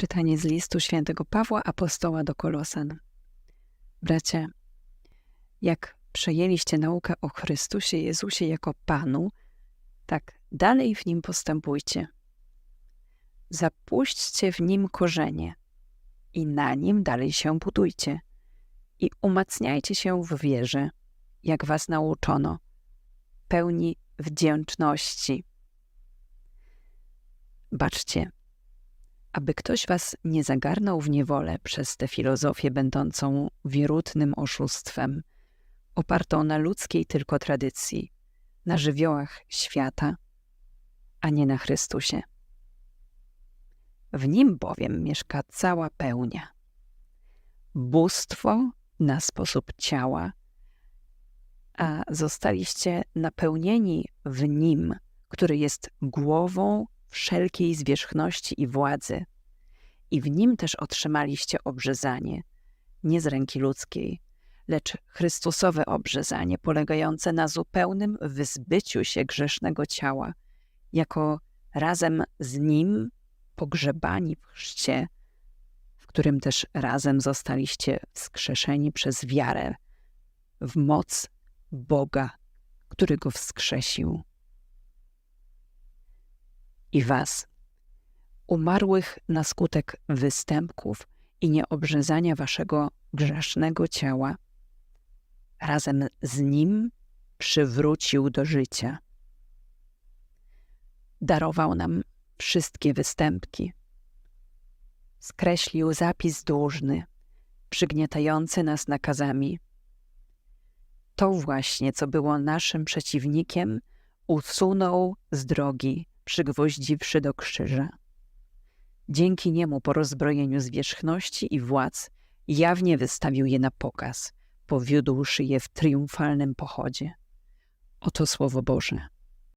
Czytanie z listu świętego Pawła Apostoła do Kolosan. Bracia, jak przejęliście naukę o Chrystusie Jezusie jako Panu, tak dalej w Nim postępujcie. Zapuśćcie w Nim korzenie i na Nim dalej się budujcie i umacniajcie się w wierze, jak was nauczono, pełni wdzięczności. Baczcie, aby ktoś was nie zagarnął w niewolę przez tę filozofię będącą wierutnym oszustwem, opartą na ludzkiej tylko tradycji, na żywiołach świata, a nie na Chrystusie. W nim bowiem mieszka cała pełnia. Bóstwo na sposób ciała, a zostaliście napełnieni w nim, który jest głową wszelkiej zwierzchności i władzy. I w nim też otrzymaliście obrzezanie, nie z ręki ludzkiej, lecz Chrystusowe obrzezanie, polegające na zupełnym wyzbyciu się grzesznego ciała, jako razem z nim pogrzebani w chrzcie, w którym też razem zostaliście wskrzeszeni przez wiarę w moc Boga, który go wskrzesił i was, umarłych na skutek występków i nieobrzezania waszego grzesznego ciała, razem z nim przywrócił do życia. Darował nam wszystkie występki. Skreślił zapis dłużny, przygniatający nas nakazami. To właśnie, co było naszym przeciwnikiem, usunął z drogi przygwoździwszy do krzyża. Dzięki niemu po rozbrojeniu zwierzchności i władz jawnie wystawił je na pokaz, powiódłszy je w triumfalnym pochodzie. Oto Słowo Boże.